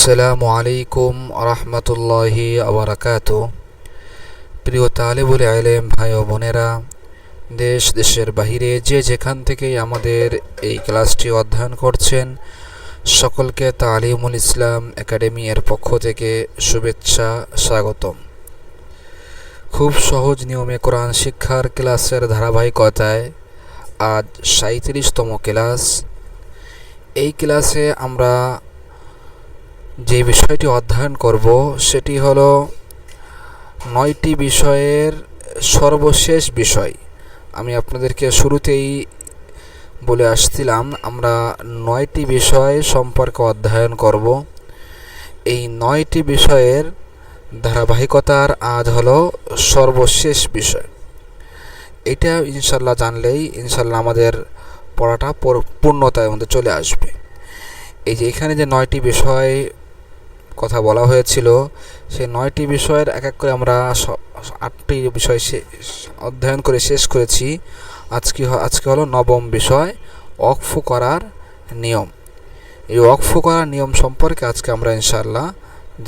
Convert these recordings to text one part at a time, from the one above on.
আসসালামু আলাইকুম রহমতুল্লাহি আবরাকাত প্রিয় তালেবুল আলেম ভাই ও বোনেরা, দেশ, দেশের বাহিরে যে যেখান থেকেই আমাদের এই ক্লাসটি অধ্যয়ন করছেন, সকলকে তালিমুল ইসলাম একাডেমি এর পক্ষ থেকে শুভেচ্ছা স্বাগতম। খুব সহজ নিয়মে কোরআন শিক্ষার ক্লাসের ধারাবাহিকতায় আজ সাঁত্রিশতম ক্লাস। এই ক্লাসে আমরা যে বিষয়টি অধ্যয়ন করব, সেটি হলো নয়টি বিষয়ের সর্বশেষ বিষয়। আমি আপনাদেরকে শুরুতেই বলে আসছিলাম, আমরা নয়টি বিষয় সম্পর্কে অধ্যয়ন করব। এই নয়টি বিষয়ের ধারাবাহিকতার আজ হলো সর্বশেষ বিষয়। এটা ইনশাল্লাহ জানলেই ইনশাল্লাহ আমাদের পড়াটা পূর্ণতায় মধ্যে চলে আসবে। এই যে এখানে যে নয়টি বিষয় কথা বলা হয়েছিল, সেই নয়টি বিষয়ের এক এক করে আমরা আটটি বিষয় অধ্যয়ন করে শেষ করেছি। আজকে আজকে হলো নবম বিষয় অক্ফ করার নিয়ম। এই অক্ফ করার নিয়ম সম্পর্কে আজকে আমরা ইনশাল্লাহ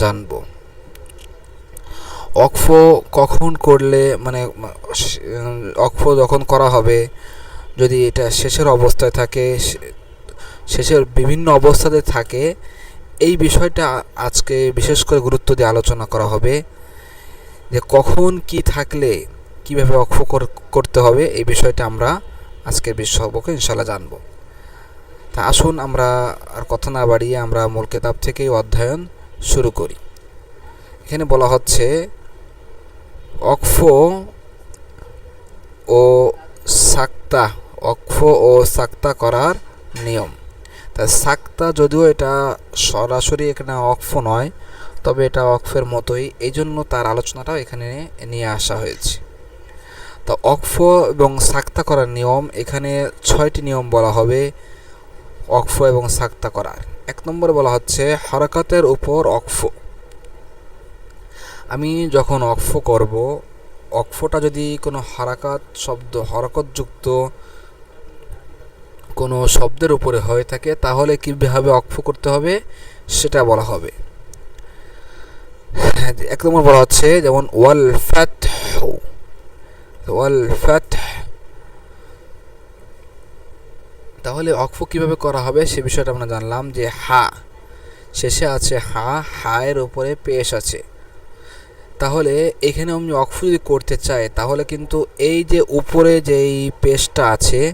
জানব। অক্ফ কখন করলে মানে অক্ফ যখন করা হবে, যদি এটা শেষের অবস্থায় থাকে শেষের বিভিন্ন অবস্থাতে থাকে এই বিষয়টা আজকে বিশেষ করে গুরুত্ব দিয়ে আলোচনা করা হবে যে কখন কি থাকলে কীভাবে অক্ষ করতে হবে, এই বিষয়টা আমরা আজকের বিশ্বকে ইনশাল্লাহ জানব। তা আসুন আমরা আর কথা না বাড়িয়ে আমরা মূল কেতাব থেকেই অধ্যয়ন শুরু করি। এখানে বলা হচ্ছে, অক্ষ ও সাক্তা, অক্ষ ও সাক্তা করার নিয়ম। তা সাক্তা যদিও এটা সরাসরি এখানে অক্ফ নয়, তবে এটা অক্ফের মতোই। এই জন্য তার আলোচনাটাও এখানে নিয়ে আসা হয়েছে। তা অক্ফ এবং সাক্তা করার নিয়ম, এখানে ছয়টি নিয়ম বলা হবে, অক্ফ এবং সাক্তা করার। এক নম্বর বলা হচ্ছে, হরকতের উপর অক্ফ। আমি যখন অক্ফ করব, অক্ফটা যদি কোনো হরাকাত শব্দ, হরকতযুক্ত কোনো শব্দের উপরে হয়ে থাকে, তাহলে কীভাবে অক্ফ করতে হবে? সেটা বলা হবে। এক নম্বর বলা হচ্ছে যেমন, ওয়াল ফ্যাট ওয়াল ফ্যাট তাহলে অক্ফ কীভাবে করা হবে সে বিষয়টা আমরা জানলাম যে, হা। শেষে আছে হা, হায়ের উপরে পেশ আছে। তাহলে এখানে আমি অক্ফ যদি করতে চাই তাহলে কিন্তু এই যে উপরে যেই পেশটা আছে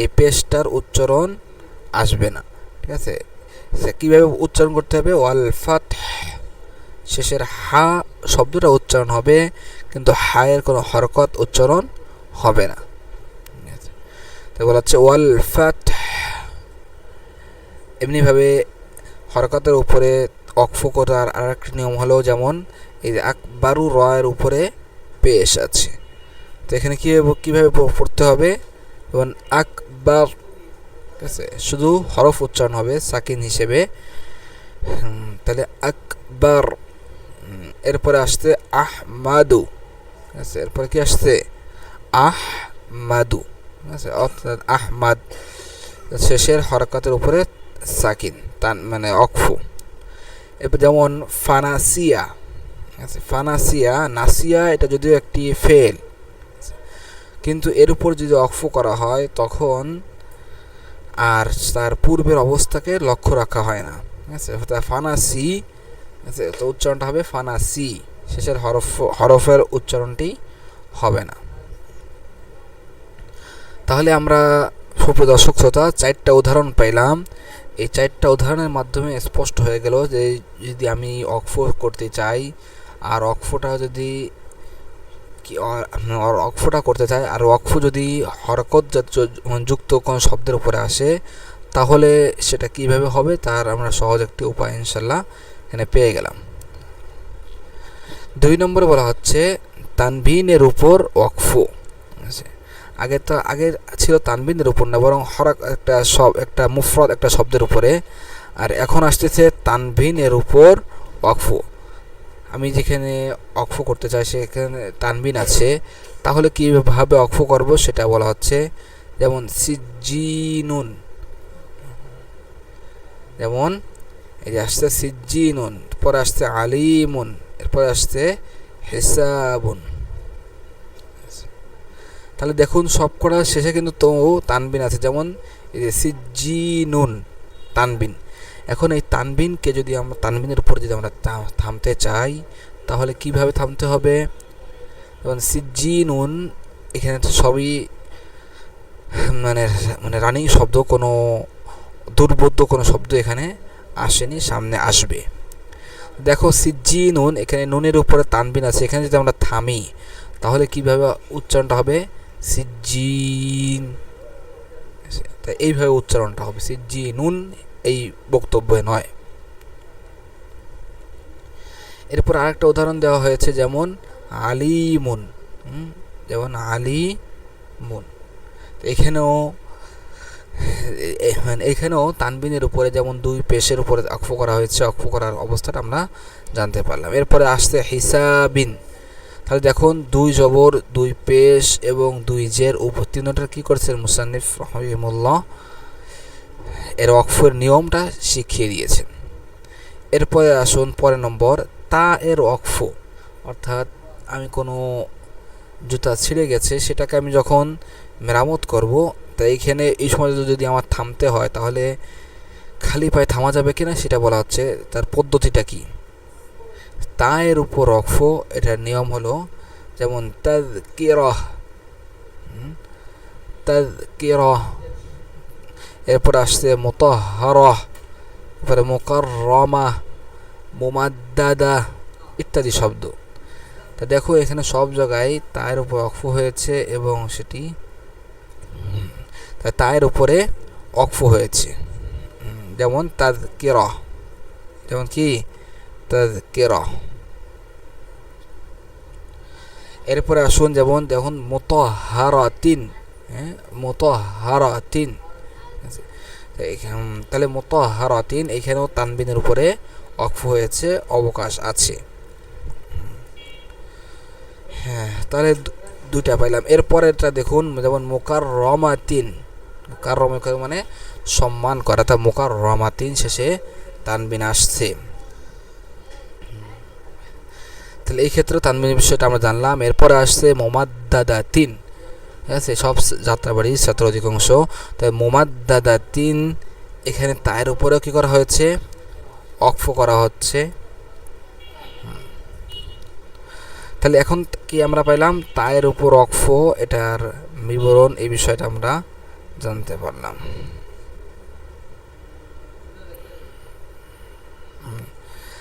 এই পেশটার উচ্চারণ আসবে না, ঠিক আছে? সে কীভাবে উচ্চারণ করতে হবে? ওয়াল ফাত শেষের হা শব্দটা উচ্চারণ হবে, কিন্তু হায়ের কোনো হরকত উচ্চারণ হবে না। তো বলা হচ্ছে ওয়াল ফাত এমনিভাবে হরকতের উপরে অক্ফ করার আর একটি নিয়ম হলেও যেমন, এই আকবারু রয়ের উপরে পেশ আছে। তো এখানে কীভাবে কীভাবে পড়তে হবে? এবং আকবার ঠিক আছে শুধু হরফ উচ্চারণ হবে, সাকিন হিসেবে। তাহলে আকবার এরপরে আসছে আহমাদু, ঠিক আছে? এরপরে কি আসছে? আহ মাদু ঠিক আছে? অর্থাৎ আহমাদ, শেষের হরকতের উপরে সাকিন তান মানে অকফু। এরপর যেমন ফানাসিয়া আছে? ফানাসিয়া, নাসিয়া, এটা যদিও একটি ফেল। কিন্তু এর উপর যদি অক্ফ করা হয়, তখন আর তার পূর্বের অবস্থাকে লক্ষ্য রাখা হয় না। ঠিক আছে? ফানাসি আছে? তো উচ্চারণটা হবে ফানাসি শেষের হরফ, হরফের উচ্চারণটি হবে না। তাহলে আমরা সুপ্রদর্শক শ্রোতা, চারটা উদাহরণ পাইলাম এই চারটা উদাহরণের মাধ্যমে স্পষ্ট হয়ে গেল যে যদি আমি অক্ফ করতে চাই, আর অক্ফটা যদি কি অক্ফটা করতে চায় আর অক্ফ যদি হরকত যুক্ত কোনো শব্দের উপরে আসে, তাহলে সেটা কীভাবে হবে তার আমরা সহজ একটি উপায় ইনশাল্লাহ এখানে পেয়ে গেলাম। দুই নম্বরে বলা হচ্ছে তানভিনের উপর অক্ফ আগে তো, আগে ছিল তানবিনের উপর না, বরং হরক একটা সব একটা মুফরত একটা শব্দের উপরে। আর এখন আসতেছে তানভিনের উপর অক্ফ আমি যেখানে অক্ফ করতে চাই, সেখানে তানবিন আছে। তাহলে কীভাবে অক্ফ করব সেটা বলা হচ্ছে, যেমন সিজিনুন যেমন, এই যে আসছে সিজ্জিনুন পরে আসছে আলিমুন, এরপরে আসছে হিসাবুন। তাহলে দেখুন সবকটা শেষে কিন্তু তো তানবিন আছে। যেমন, এই যে সিজ্জিনুন, তানবিন। এখন এই তানবিনকে যদি আমরা, তানবিনের উপর যদি আমরা থামতে চাই, তাহলে কীভাবে থামতে হবে? যেমন সিজ্জিনুন, এখানে তো সবই মানে মানে রানিং শব্দ, কোনো দুর্বোধ্য কোনো শব্দ এখানে আসেনি, সামনে আসবে। দেখো সিজ্জি নুন এখানে নুনের উপরে তানবিন আছে, এখানে যদি আমরা থামি, তাহলে কীভাবে উচ্চারণটা হবে? সিজি তাই এইভাবে উচ্চারণটা হবে সিজ্জি নুন এই বক্তব্যে নয়। এরপর আরেকটা উদাহরণ দেওয়া হয়েছে যেমন আলিমুন যেমন আলি মুন এখানেও মানে এখানেও তানবিনের উপরে যেমন দুই পেশের উপরে অক্ষ করা হয়েছে অক্ষ করার অবস্থাটা আমরা জানতে পারলাম। এরপরে আসছে হিসাবিন। তাহলে দেখুন, দুই জবর, দুই পেশ এবং দুই জের উপর তিনটার কী করছেন মুসান্নিফ রহিমুল্লাহ? এর অক্ষের নিয়মটা শিখিয়ে দিয়েছেন। এরপরে আসুন পরের নম্বর, তা এর অক্ষ অর্থাৎ আমি কোনো জুতা ছিঁড়ে গেছে, সেটাকে আমি যখন মেরামত করব, তা এইখানে এই সময় যদি আমার থামতে হয়, তাহলে খালি পায়ে থামা যাবে কিনা সেটা বলা হচ্ছে, তার পদ্ধতিটা কি? তা এর উপর অক্ষ এটার নিয়ম হলো যেমন তাদ কিরহ তাদ কিরহ এরপর আসছে মোতাহারহ, এরপরে মোকার রমা মোমাদ্দাদা ইত্যাদি শব্দ। তা দেখো, এখানে সব জায়গায় তায়ের উপর অক্ষ হয়েছে এবং সেটি তায়ের উপরে অক্ষ হয়েছে। যেমন তাদ কের যেমন কি? তাদ কের এরপরে আসুন, যেমন দেখুন মতো হারাতিন হ্যাঁ মতো হারাতিন তাহলে মতো হারাতিন এখানেও তানবিনের উপরে অক্ষ হয়েছে, অবকাশ আছে। হ্যাঁ তাহলে দুইটা পাইলাম। এরপরেরটা দেখুন, যেমন মোকার রমাতিন মোকার মানে সম্মান করা তা মোকার রমাতিন শেষে তানবিন আসছে। তাহলে এই ক্ষেত্রে তানবিনের বিষয়টা আমরা জানলাম। এরপরে আসছে মোমাদ্দাদা তিন ঠিক আছে? সব যাত্রাবাড়ির ছাত্র অধিকাংশ। তাই মোমাদ্দাদা তিন এখানে তায়ের উপরেও কী করা হয়েছে? অক্ফ করা হচ্ছে। তাহলে এখন কি আমরা পাইলাম? তায়ের উপর অক্ফ এটার বিবরণ এই বিষয়টা আমরা জানতে পারলাম।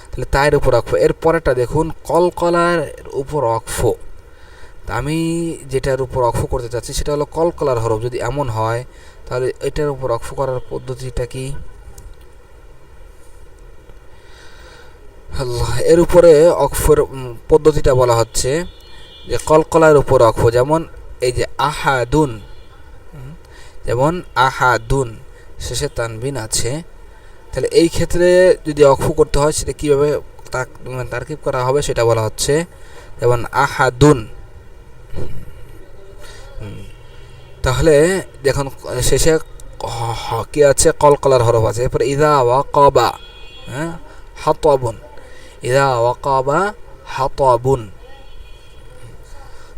তাহলে তায়ের উপর অক্ফ এর পরেরটা দেখুন, কলকলার উপর অক্ফ আমি যেটার উপর অক্ষ করতে চাচ্ছি সেটা হলো কলকলার হরফ। যদি এমন হয়, তাহলে এটার উপর অক্ষ করার পদ্ধতিটা কি? এর উপরে অক্ষর পদ্ধতিটা বলা হচ্ছে যে কলকলার উপর অক্ষ। যেমন এই যে আহাদুন যেমন আহাদুন, শেষে তানবিন আছে। তাহলে এই ক্ষেত্রে যদি অক্ষ করতে হয়, সেটা কীভাবে তারকিব করা হবে সেটা বলা হচ্ছে। যেমন আহাদুন তাহলে দেখুন শেষে কি আছে, কলকলার হরফ আছে। এরপর ইদা ওয়া কবা হ্যাঁ? হাতবুন। ইদা ওয়াকাবা, হাতাবুন।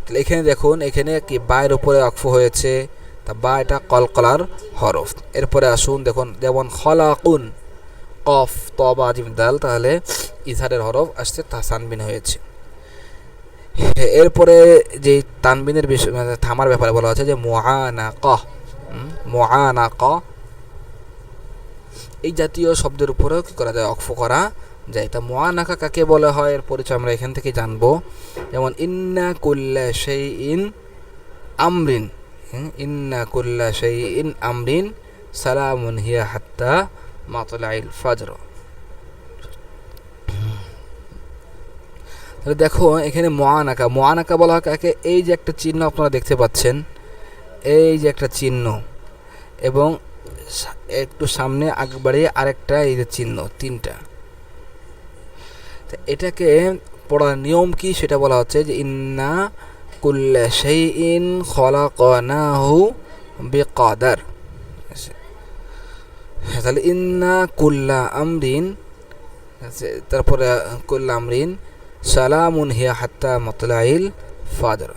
তাহলে এখানে দেখুন, এখানে কি বায়ের উপরে অক্ফ হয়েছে, তা বা এটা কলকলার হরফ। এরপরে আসুন, দেখুন, যেমন খলাকুন, কফ, তবা, জিম, দাল, তাহলে ইজহারের হরফ আসছে তাসানবিন হয়েছে। এরপরে যে তানবিনের বিষয় মানে থামার ব্যাপারে বলা আছে যে মোহানা ক মোহানা ক এই জাতীয় শব্দের উপরেও কি করা যায়? অক্ফ করা যায়। তা মোয়ানাকা কাকে বলা হয়? এর পরিচয় আমরা এখান থেকে জানব। যেমন, ইন্না কুল্লা সেই ইন আমরিন ইন্না কুল্লা সেই ইন আমরিন সালামুন হিয়া হাত্তা মাতলাইল ফাজর। তাহলে দেখো, এখানে মোয়ানাকা মোয়ানাকা বলা হয় কাকে? এই যে একটা চিহ্ন আপনারা দেখতে পাচ্ছেন, এই যে একটা চিহ্ন। এবং একটু সামনে আগ বাড়িয়ে আরেকটা এই যে চিহ্ন, তিনটা। এটাকে পড়ার নিয়ম কি? সেটা বলা হচ্ছে যে, ইন্না কুল্লা সেই শাইইন খলাকনাহু বিকাদার। তাহলে ইন্না কুল্লা আমরিন তারপরে করলাম ঋণ সালামুন হিয়া হাত্তা মতলাইল ফাদার।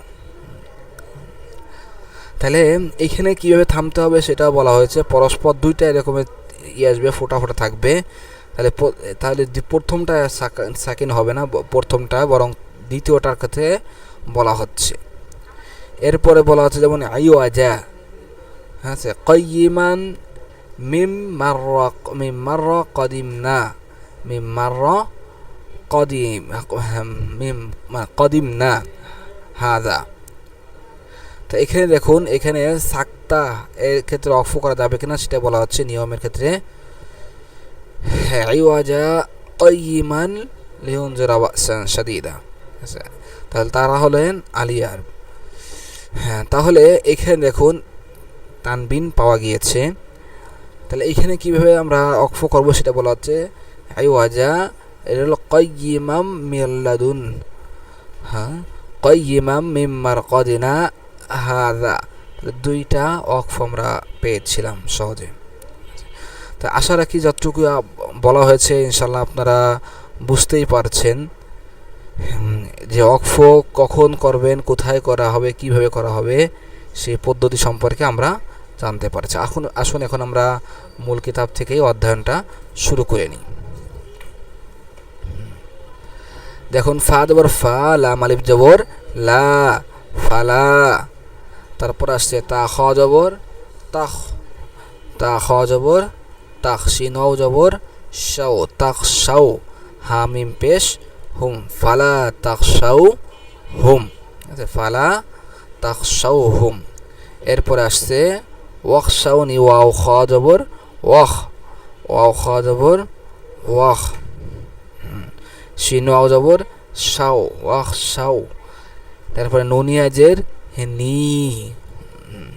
তাহলে এখানে কীভাবে থামতে হবে সেটা বলা হয়েছে। পরস্পর দুইটা এরকমের ইয়ে আসবে, ফোটা ফোটা থাকবে। তাহলে তাহলে প্রথমটা সাকিন হবে না প্রথমটা, বরং দ্বিতীয়টার কাছে বলা হচ্ছে। এরপরে বলা হচ্ছে যেমন আইও আজা হ্যাঁ সে কয়িমান মিম মার মিম মার কদিম না মিম মার হ্যাঁ, মিম কদিম না হাদা তো এখানে দেখুন এখানে সাক্তা এর ক্ষেত্রে অফ করা যাবে কিনা সেটা বলা হচ্ছে নিয়মের ক্ষেত্রে। হ্যাঁ আইওয়াজা কয়িমান লিহুন জেরা বাসান সাদিদা আচ্ছা তাহলে তারা হলেন আলিয়ার। হ্যাঁ তাহলে এখানে দেখুন তানবিন পাওয়া গিয়েছে। তাহলে এখানে কীভাবে আমরা অক্ফ করব সেটা বলা হচ্ছে আইওয়াজা এটা হলো কয়িমাম মিল্লাদুন হ্যাঁ কয়িমাম মিম্মার কদিনা হাদা দুইটা অক্ফ আমরা পেয়েছিলাম সহজে। তা আশা রাখি যতটুকু বলা হয়েছে ইনশাল্লাহ আপনারা বুঝতেই পারছেন। যে অক্ফ কখন করবেন, কোথায় করা হবে, কীভাবে করা হবে সেই পদ্ধতি সম্পর্কে আমরা জানতে পারছি। এখন আসুন এখন আমরা মূল কিতাব থেকেই অধ্যয়নটা শুরু করে নিই। দেখুন, ফা জবর ফা লাম আলিফ জবর লা ফালা তারপর আসছে তা খ জবর তাখ, তা খ জবর তাখ সিনও জবর শাও, তাখ শাও হামিম পেশ, হুম ফালা তাখ শাও, হুম। আচ্ছা ফালা তাখ শাও, হুম। এরপর আসছে ওয়াক শাউনি ওয়াও, খ জবর ওয়াখ, ওয়াও, খ জবর ওয়াখ। শিন ওয়াও জবর শাও ওয়াখ শাও তারপরে নুনিয়াজের নি হুম।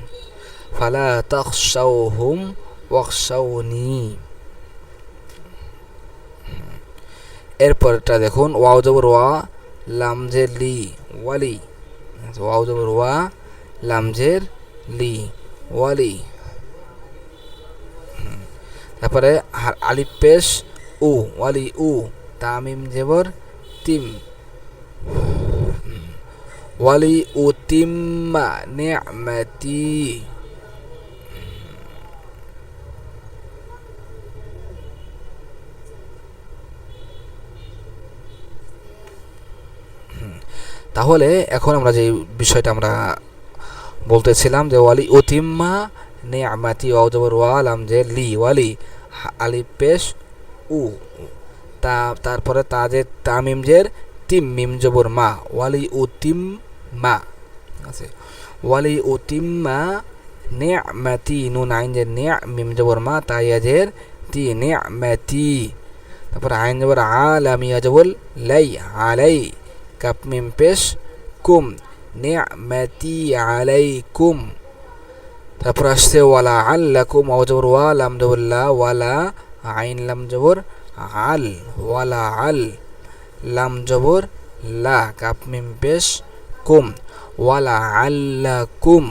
ফালা তাখশাও হুম ওয়াকশাউনি এরপরটা দেখুন, ওয়াও জবর ওয়া লামজের লি, ওয়ালি। ওয়াও জবর ওয়া লামজের লি, ওয়ালি। তারপরে আলিফ পেশ উ, ওয়ালি উ। তামিম জবর, তিম। ওয়ালি ও উতিম্মা নি'মাতি তাহলে এখন আমরা যে বিষয়টা আমরা বলতেছিলাম যে ওয়ালি উতিম্মা নি'মাতি ওয়াও জবর ওয়ালাম আমজে লি, ওয়ালি আলি পেশ, উ। তা, তারপরে তাজের তামিমজের তিম, মিম জবর মা, ওয়ালি উতিম মা, আছে। ওয়ালি উতিম্মা নি'মাতি নুন আইন যে নি'a মিম মা তাইয়াজের তি নি'মাতি তারপর আইন জবর আলামিয়া জবর লাই, আলাই কাপ মিম পেশ কুম নি'মাতি আলাইকুম তারপর আসছে ওয়ালা আল্লাকুম ওয়া জবর ওয়া লাম জবর ওয়ালা আইন লাম জবর আল ওয়ালা আল লাম জবর লা কাপ মিম পেশ কুম ওয়ালা আল্লাকুম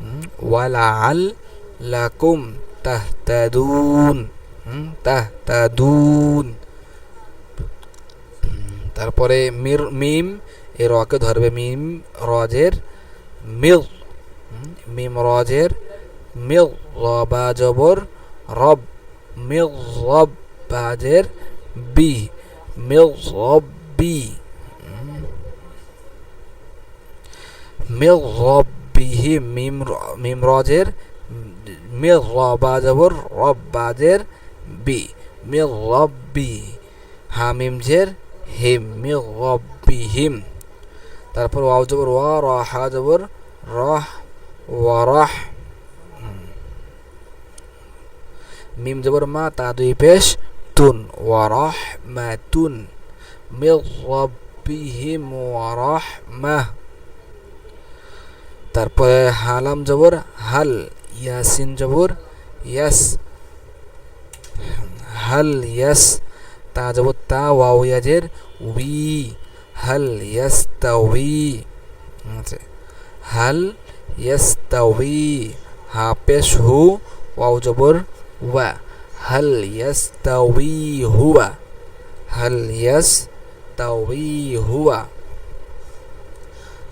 হুম, ওয়ালা আল্লাকুম তাহতাদুন হুম, তাহতাদুন। হুম, তারপরে মির মিম এর রকে ধরবে মিম রজের মিল মিম রজের মিল রবা জবর রব মিল রব মিম র- মিম রজের মিল রবা জবর রব বাজের বি মিল রব্বি হামিম জের, হিম মিল রব্বিহিম তারপর ওয়াও জবর ওয়া রাহা জবর রাহ ওয়া রাহ মিম জবর মা, তা দুই পেশ। রব্বিহিম ওয়া রাহ মাহ তারপরে হালাম জবর, হাল ইয়াসিন জবর, ইয়াস, হাল ইয়াস, তা জবর, তা ওয়াও ইয়াজের, উই, হাল ইয়াস্তাউই আছে। হাল ইয়াস্তাউই হা, পেশ, হু, ওয়াও জবর, ওয়া। হাল ইয়াস্তাউই হুয়া হাল ইয়াস তাওই হুয়া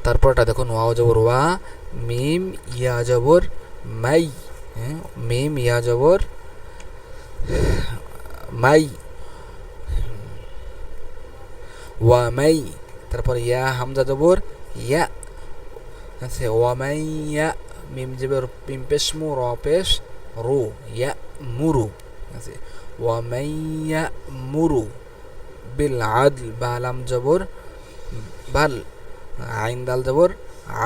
তারপরটা দেখুন ওয়াও জবর ওয়া, মিম ইয়া জবর মাই হ্যাঁ মিম ইয়া জবর মাই, ওয়া, মাই, তারপর ইয়া, হামজা জবর, ইয়া আছে ওয়া, মাই, ইয়া, মিম জবর মিম পেশ, মু, র, পেশ, রু, ইয়া, মুরু। আছে। ওয়ামাইয়া মুরু বিল আদল বা লাম জবর, বাল আইন দাল জবর,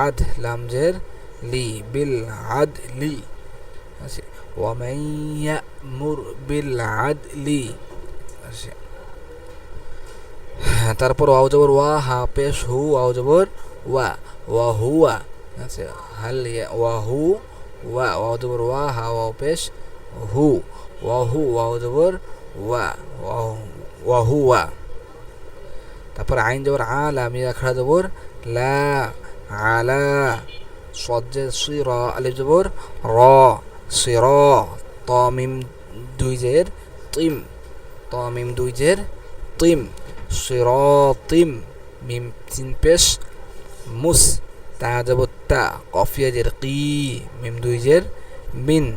আধ, লাম জের, লি বিল আদ লি আছে। ওয়ামাইয়া মুর বিল আদ লি আছে। তারপর ওয়াও জবর, ওয়া, হা পেশ হু ওয়াও জবর, ওয়া ওয়া, হুয়া আছে। হাল ওয়া, হু, ওয়া, ওয়াও জবর, ওয়া, হা, ওয়াও, পেশ, হু ওয়া হু ওয়াও জবর, ওয়া ওয়া ওয়া। তারপর আইন জবর আ লাম ইয়া খাড়া জবর, লা আলা সজ্জে সুই র, আলিফ জবর, র সির ত, মিম, দুই জের, তিম। ত, মিম, দুই জের, তিম। মিম, তিন পেশ, মুস। তা যাব তা। কফিয়া জের, কি। মিম, দুই জের, মিন।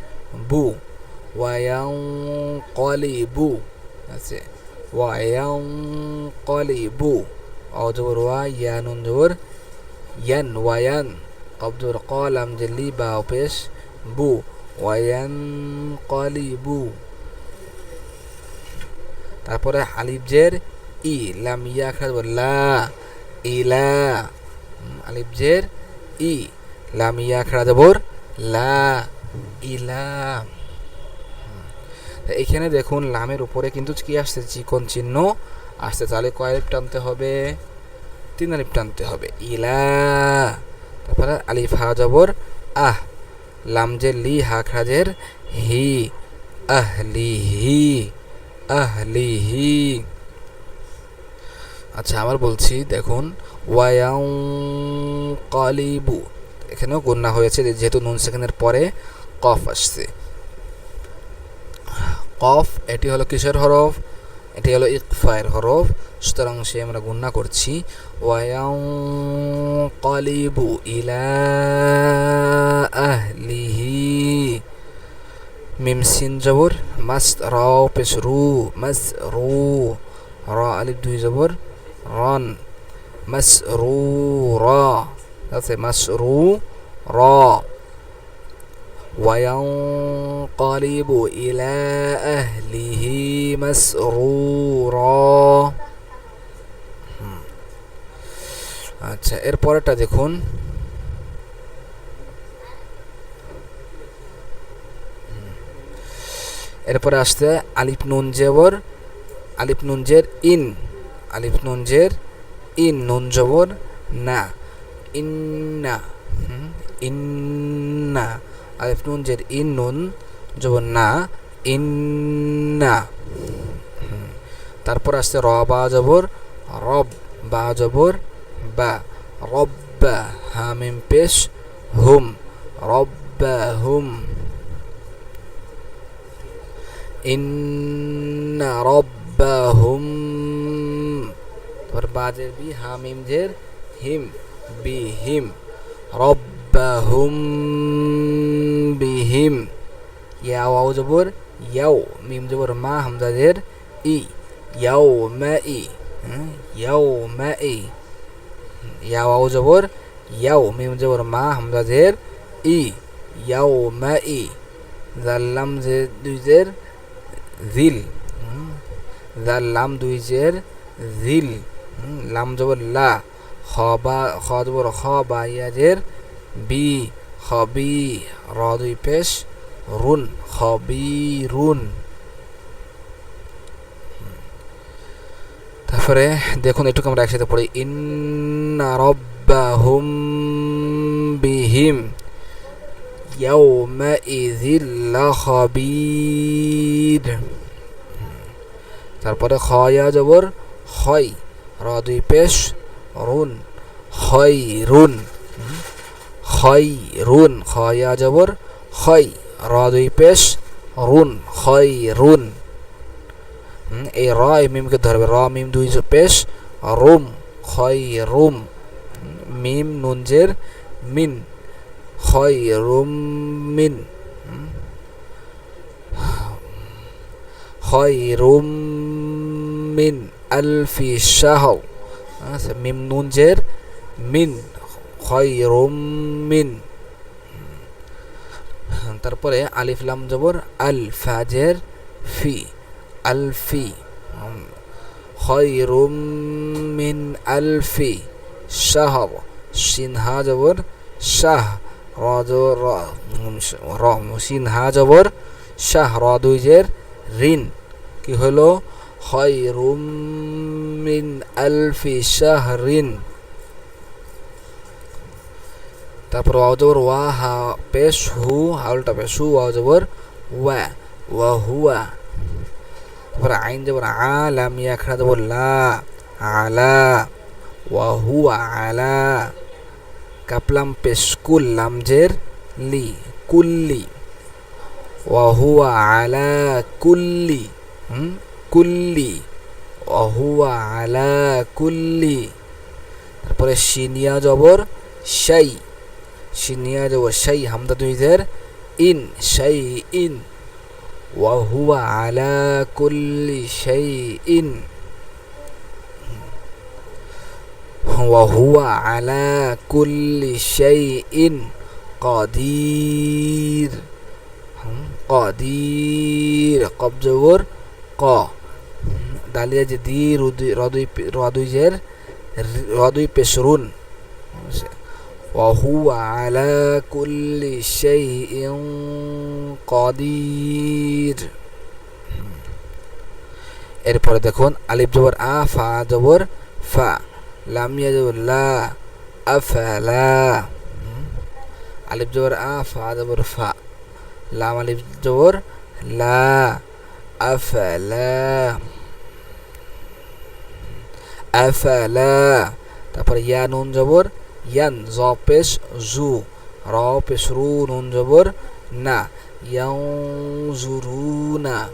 বু ওয়ায়াং কলি বু আছে ওয়ায়াং কলি বু ওয়াও জবর ওয়া ইয়া নুন জবর ইয়ান ওয়ায়ান কব জবর কলাম জলি বা পেশ বু ওয়ায়ান কলি তারপরে আলিফ জের ই লাম ইয়া খারাপ লা ইলা হুম, আলিফ জের ই লাম ইয়া খাড়া লা ইলা। এখানে দেখুন, লামের উপরে কিন্তু কি আসছে? চিকন চিহ্ন আসছে। তাহলে কয় আলিফ টানতে হবে? তিন আলিফ টানতে হবে। ইলা। তারপরে আলিফ, হা, জবর, আহ। লাম যে লি, হা খাজের হি আহলিহি আহলিহি আচ্ছা আবার বলছি, দেখুন ওয়ায়াং কালিবু। এখানেও গুন্না হয়েছে, যেহেতু নুন সেকেন্ডের পরে। কফ আসছে। কফ, এটি হলো কিসের হরফ? এটি হলো ইকফায়ের হরফ। সুতরাং সে আমরা গুন্না করছি। ওয়ায়াং কালিবু ইলা আহলিহি মিম সিন জবর। মাস রাও পেশ রু মাস রু, র আলিফ দুই জবর। রন মাস রু, র। আছে মাস রু, র। وينقلب إلى أهله مسرورا হুম। আচ্ছা এরপরেরটা দেখুন এরপরে আসতে আলিফ নুন জবর আলিফ নুন জের ইন আলিফ নুন জের ইন নুন জবর না ইন্না হুম, ইন্না আলিফ নুন জের ইন নুন জবর না ইন্না হুম, তারপর আসছে র বা জবর রব বা জবর বা। রব্বা হামিম পেশ হুম। রব্বা হুম। ইন্না রব্বাহুম তারপর বাজের বি হামিম জের হিম বি হিম। রব্বাহুম বিহিম ইয়া ওয়াও জবর ইয়াও মিম জবর মা হামজা জের ই ইয়াও মা ই ইয়াও মা ই ইয়া ওয়াও জবর ইয়াও মিম জবর মা হামজা জের ই ইয়াও মা ই জাল্লাম যে দুই জের জিল হুম, যার লাম দুই জের জিল লাম জবর লা খ বা খ জবর খ বা ইয়াজের বি হবি র দুই পেশ রুন হবি রুন তারপরে দেখুন, এটুকু আমরা একসাথে পড়ি। ইন্না রব্বাহুম বিহিম ইয়াউমাইযিল লাখাবীর. তারপরে খয়া জবর হয় র দুই পেশ, রুন হয় রুন হয় রুন খয়া জবর হয় র দুই পেশ, রুন হয় রুন এই র এই মিমকে ধরবে র, মিম, দুই পেশ রুম হয় রুম মিম নুনজের মিন হয় রুম মিন। হয় রুম মিন, আলফি শাহ। আচ্ছা মিম নুনজের মিন। তারপরে আলিফ লাম জবর, আল ফাজের ফি আলফি খয়রুম মিন আলফি শাহর সিনহা জবর, শাহ, রজ, র সিনহা জবর, শাহ, র দুইজের ঋণ। কি হলো? খয়রুম মিন আলফি শাহরিন তারপর ওয়াও জবর ওয়া হা পেশ, হু হাউলটা পেশ, হু ওয়াও জবর, ওয়া ওয়া হুয়া। তারপর আইন জবর আ, লাম, ইয়া খাড়া জবর লা, আলা, ওয়া হুয়া, আলা। কাপলাম, পেশ, কুল লামজের লি, কুল্লি। ওয়া হুয়া, আলা, কুল্লি, হুম, কুল্লি। ওয়া হুয়া, আলা, কুল্লি। তারপরে সিনিয়া জবর, শাই। সিনিয়া জবর শাই হামদা দুইদের ইন শাই ইন وهو على كل شيء وهو على كل شيء قدير قدير قب জবর ক দালিয়া যে দি রদুই রদুই রদুই জের রদুই পেশরুন وهو على كل شيء قدير এরপরে দেখুন আলিফ জবর আ ফা জবর ফা লামিয়া জবর লা আফালা আলিফ জবর আ ফা জবর ফা লাম আলিফ জবর লা আফালা আফালা তারপর ইয়া নুন জবর পেশ জু র পেশ রু নুন জবর না ইয়াউজুরুনা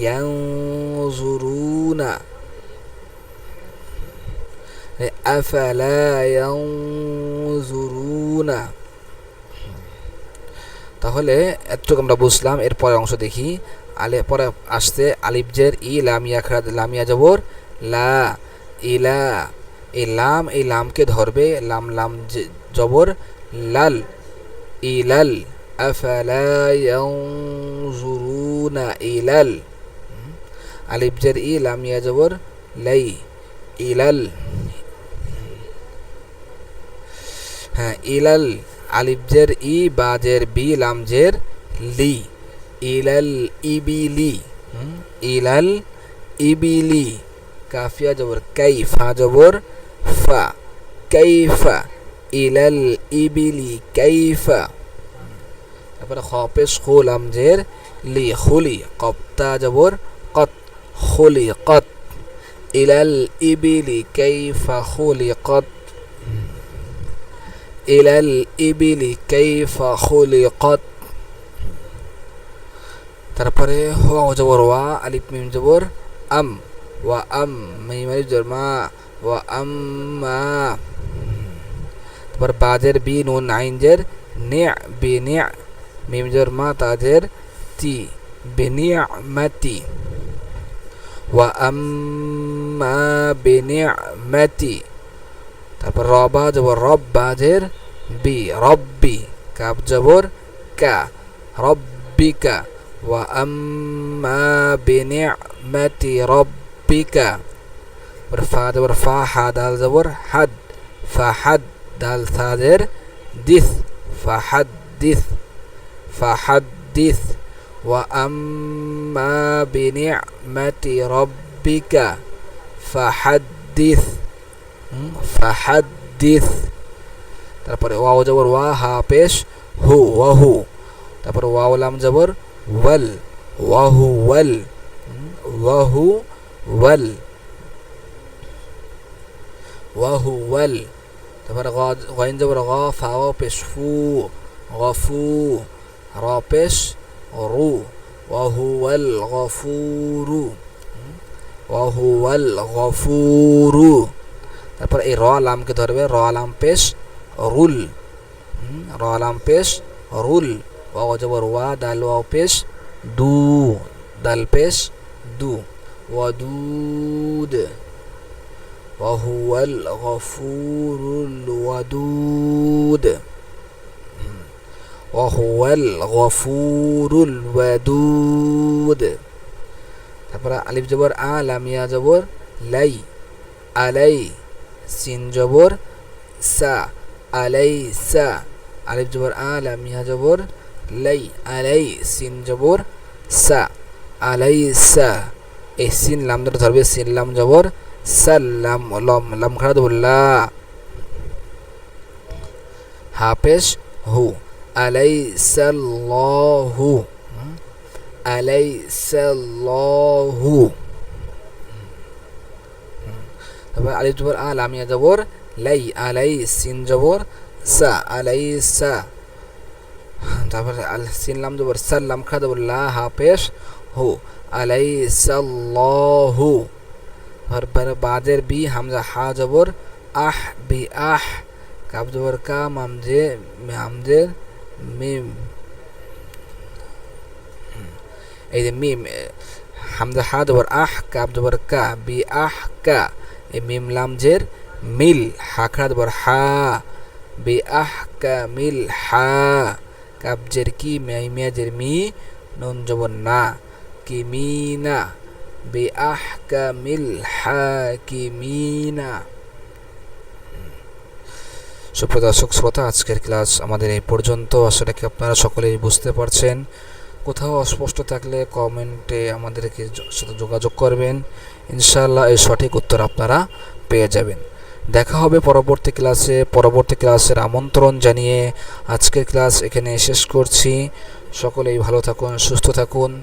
ইয়াউজুরুনা আফালা ইয়াউজুরুনা তাহলে এতটুকু আমরা বুঝলাম, এর এরপরে অংশ দেখি। আলে, পরে আসতে আলিফজের ই, লামিয়া খাড়া লামিয়া, জবর, লা, ইলা এই লাম, এই লামকে ধরবে, লাম লাম জবর, লাল ইলাল আফালা ইয়ানজুরুনা ইলাল আলিফ জের ই, লাম, ইয়া, জবর, লাই ইলাল হ্যাঁ ইলাল আলিফ জের ই বাজের বি, লাম জের লি ইলাল ইবিলি ইলাল ইবিলি কাফিয়া জবর, কাইফা জবর ফা কাইফা ইলাল ইবিলি কাইফা তারপরে খপেশ খুল আমজের লি খুলি কপ্তা জবর কত খুলি কত ইলাল ইবিলি কাইফা খুলি কত ইলাল ইবিলি কাইফা খুলি কত তারপরে হওয়া জবর ওয়া আলিফ মিম জবর আম ওয়া আম মিম আলিফ জবর মা ওয়া আম্মা তারপর বাজের বি নুন আইনজের নে বি নে জবর মা তাজের তি বিনিয়ামাতি। ওয়া আম্মা বিনিয়ামাতি। তারপর রবা জবর রব বাজের বি, রব্বি কাব জবর কা, রব্বিকা। ওয়া আম্মা বিনিয়ামাতি, রব্বিকা। ফা জবর ফা হা দাল জবর হাদ ফা হাদ দাল সাদের দিস ফা হাদ দিস ফা হাদ দিস ওয়া আম্মা বিনিয়ামাতি রব্বিকা ফাহাদ্দিস হুম, ফাহাদ্দিস তারপরে ওয়াও জবর ওয়া হা পেশ হু ওয়াহু তারপরে ওয়াও লাম জবর ওয়াল ওয়াহু ওয়াল হুম, ওয়াহু ওয়াল ওয়াহু ওয়াল তারপরে গ- গইন জবর গ ফা ওয়াও পেশ ফু গফু র পেশ রু ওয়াহুয়াল গফুরু হুম, ওয়াহুয়াল গফুরু তারপর এই র লামকে ধরবে র লাম পেশ রুল হুম, র লাম পেশ রুল ওয়া জবর ওয়া দাল ওয়াও পেশ দু দাল পেশ দু ওয়াদুদ وهو الغفور الودود وهو الغفور الودود তারপরে আলিফ জবর আ লামিয়া জবর লাই আলাই সিন জবর সা আলাই সা আলিফ জবর আ লামিয়া জবর লাই আলাই সিন জবর সা আলাই সা এই সিন লাম ধরে ধরবে সিন লাম জবর সাল্লাম লম লাম খাড়া দেবো লা হাফেজ হু আলাইসাল্লাহু হুম, আলাইসাল্লাহু হুম, তারপর আলিফ জবর আ লামিয়া জবর লাই আলাই সিন জবর সা আলাই সা তারপরে আল সিন লাম জবর সাল্লাম খাড়া দেবো লা হাফেজ হু আলাইসাল্লাহু और बर बादर बी हमजा हा जबर আহ বি আহ কাব জবর কা মামজে হামজের মিম হুম, এই যে মিম এ, হামজা হা জবর আহ কাব জবর কা বি আহ কা এই মিম লামজের মিল হাখড়া জবর হা বি আহ কা মিল হা কাবজের কি মেয়াজের মি নুন জবর না কি মি না বিআহকামিল হাকিমিনা সুপ্রিয় দর্শক, শ্রোতা, আজকের ক্লাস আমাদের এই পর্যন্ত। আসলে কি আপনারা সকলেই বুঝতে পারছেন। কোথাও অস্পষ্ট থাকলে কমেন্টে আমাদেরকে সাথে যোগাযোগ করবেন। ইনশাআল্লাহ এই সঠিক উত্তর আপনারা পেয়ে যাবেন। দেখা হবে পরবর্তী ক্লাসে। পরবর্তী ক্লাসের আমন্ত্রণ জানিয়ে আজকের ক্লাস এখানে শেষ করছি। সকলেই ভালো থাকুন, সুস্থ থাকুন।